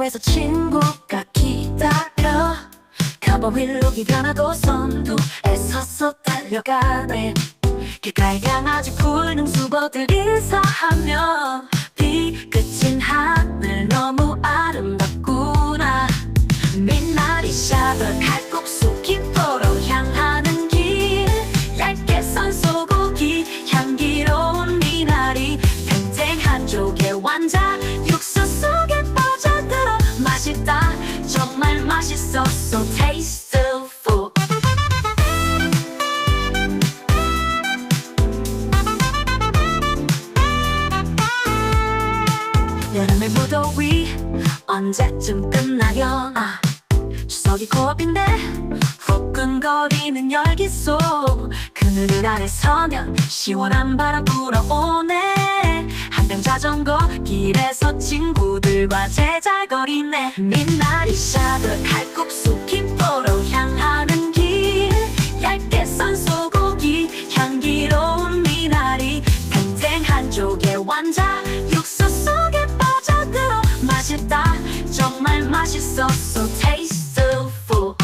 위해서 친구가 기다려. 가버윌 룩이 변하고 선두 애써서 달려가네. 길가에 강아지 굴는 수버들 인사하며 비 그친 하늘 너무 아름 여름의 무더위 언제쯤 끝나려나 추석이 코앞인데 후끈거리는 열기 속 그늘 아래 서면 시원한 바람 불어오네. 한강 자전거 길에서 친구들과 제잘거리네. 민날이 샤브 칼국수 김포로 향하는 길. 얇게 썬 소고기 향기로운 미나리. 탱탱한 조개 완자 맛있어 so tasteful.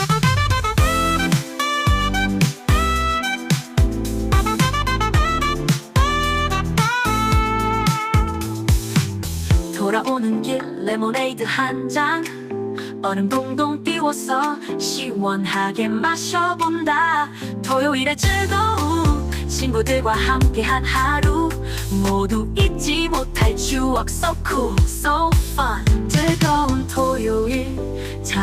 돌아오는 길 레모네이드 한 잔 얼음 동동 띄워서 시원하게 마셔본다. 토요일의 즐거움 친구들과 함께한 하루. 모두 잊지 못할 추억 so cool so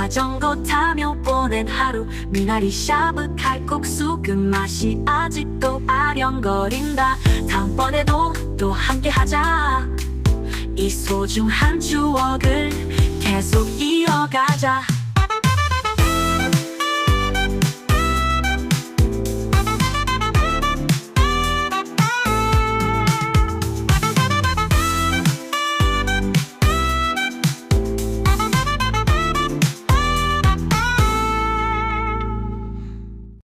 자전거 타며 보낸 하루. 미나리 샤브 칼국수 그 맛이 아직도 아련거린다. 다음번에도 또 함께하자. 이 소중한 추억을 계속 이어가자